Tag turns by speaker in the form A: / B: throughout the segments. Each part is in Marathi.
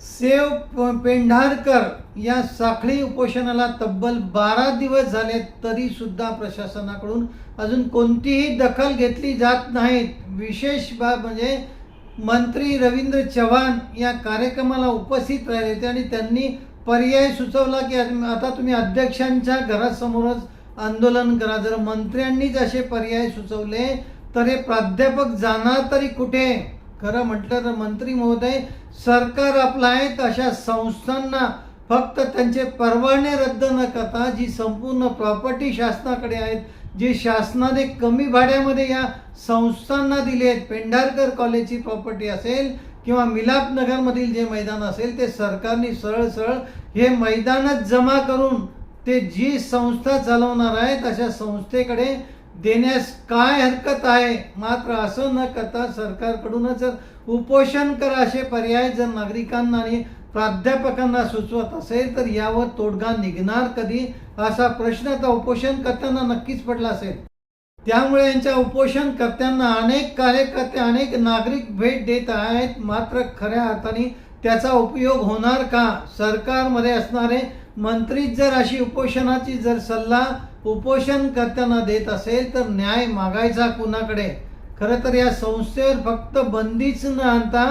A: सेव पेंढारकर या साखळी उपोषणाला तब्बल बारा दिवस झाले तरी सुद्धा प्रशासनाकडून अजून कोणतीही दखल घेतली जात नाहीत. विशेष बाब म्हणजे मंत्री रवींद्र चव्हाण या कार्यक्रमाला उपस्थित राहिले होते आणि त्यांनी पर्याय सुचवला की आता तुम्ही अध्यक्षांच्या घरासमोरच आंदोलन करा. जर मंत्र्यांनीच असे पर्याय सुचवले तर हे प्राध्यापक जाणार तरी कुठे? खरं म्हटलं तर मंत्री महोदय सरकार आपलं आहे तर अशा संस्थांना फक्त त्यांचे परवाने रद्द न करता जी संपूर्ण प्रॉपर्टी शासनाकडे आहेत जी शासनाने कमी भाड्यामध्ये या संस्थांना दिले आहेत पेंढारकर कॉलेजची प्रॉपर्टी असेल किंवा मिलाप नगरमधील जे मैदान असेल ते सरकारने सरळ सरळ हे मैदानच जमा करून ते जी संस्था चालवणार आहेत अशा संस्थेकडे देण्यास काय हरकत आहे? मात्र असं न करता सरकारकडूनच जर उपोषण करा असे पर्याय जर नागरिकांना आणि प्राध्यापकांना सुचवत असेल तर यावर तोडगा निघणार कधी? असा प्रश्न आता उपोषण करताना नक्कीच पडला असेल. त्यामुळे यांच्या उपोषणकर्त्यांना अनेक कार्यकर्ते अनेक नागरिक भेट देत आहेत. मात्र खऱ्या अर्थाने त्याचा उपयोग होणार का? सरकारमध्ये असणारे मंत्रीच जर अशी उपोषणाची जर सल्ला उपोषणकर्त्यांना देत असेल तर न्याय मागायचा कुणाकडे? खरं तर या संस्थेवर फक्त बंदीच न आणता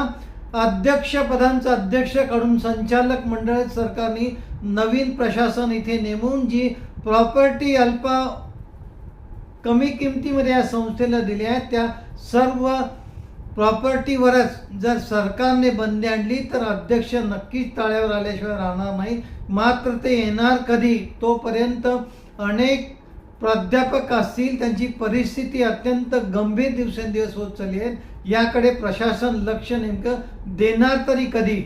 A: अध्यक्षपदांचं अध्यक्ष काढून संचालक मंडळ सरकारने नवीन प्रशासन इथे नेमून जी प्रॉपर्टी अल्पा कमी किमतीमध्ये या संस्थेला दिल्या आहेत त्या सर्व प्रॉपर्टीवरच जर सरकारने बंदी आणली तर अध्यक्ष नक्कीच ताळ्यावर आल्याशिवाय राहणार नाही. मात्र ते येणार कधी? तोपर्यंत अनेक प्राध्यापक असतील त्यांची परिस्थिती अत्यंत गंभीर दिवसेंदिवस होत चालली आहे. याकडे प्रशासन लक्ष नेमकं देणार तरी कधी?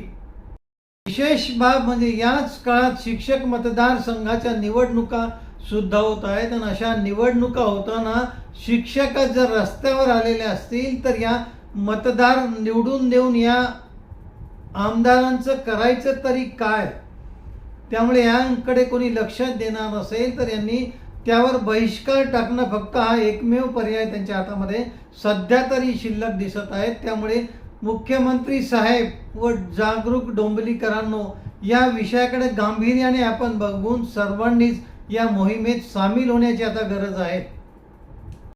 A: विशेष बाब म्हणजे याच काळात शिक्षक मतदारसंघाच्या निवडणुका सुद्धा होत आहेत. आणि अशा निवडणुका होताना शिक्षक जर रस्त्यावर आलेले असतील तर या मतदार निवडून देऊन या आमदारांचं करायचं तरी काय? त्यामुळे यांकडे कोणी लक्ष देणार नसेल तर यांनी त्यावर बहिष्कार टाकणं फक्त हा एकमेव पर्याय त्यांच्या हातामध्ये सध्या तरी शिल्लक दिसत आहेत. त्यामुळे मुख्यमंत्री साहेब व जागरूक डोंबिवलीकरांनो या विषयाकडे गांभीर्याने आपण बघून सर्वांनीच या मोहिमेत सामील होण्याची आता गरज आहे.